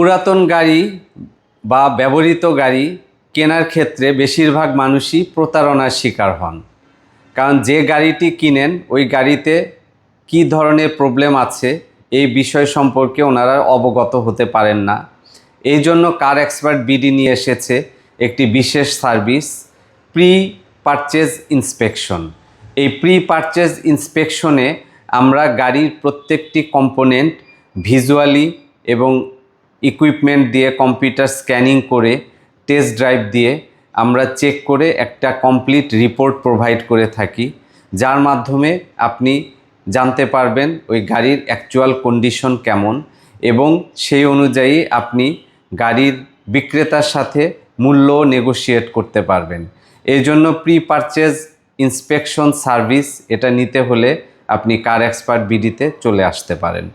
পুরাতন গাড়ি বা ব্যবহৃত গাড়ি কেনার ক্ষেত্রে বেশিরভাগ মানুষই প্রতারণার শিকার হন। কারণ যে গাড়িটি কিনেন, ওই গাড়িতে কী ধরনের প্রবলেম আছে এই বিষয় সম্পর্কে ওনারা অবগত হতে পারেন না। এই জন্য কার এক্সপার্ট বিডি নিয়ে এসেছে একটি বিশেষ সার্ভিস প্রি পারচেজ ইন্সপেকশন এই প্রি পারচেজ ইন্সপেকশনে আমরা গাড়ির প্রত্যেকটি কম্পোনেন্ট ভিজুয়ালি এবং ইকুইপমেন্ট দিয়ে কম্পিউটার স্ক্যানিং করে টেস্ট ড্রাইভ দিয়ে আমরা চেক করে একটা কমপ্লিট রিপোর্ট প্রোভাইড করে থাকি, যার মাধ্যমে আপনি জানতে পারবেন ওই গাড়ির অ্যাকচুয়াল কন্ডিশন কেমন এবং সেই অনুযায়ী আপনি গাড়ির বিক্রেতার সাথে মূল্য নেগোশিয়েট করতে পারবেন। এই জন্য প্রি পারচেজ ইন্সপেকশন সার্ভিস এটা নিতে হলে আপনি কার এক্সপার্ট বিডিতে চলে আসতে পারেন।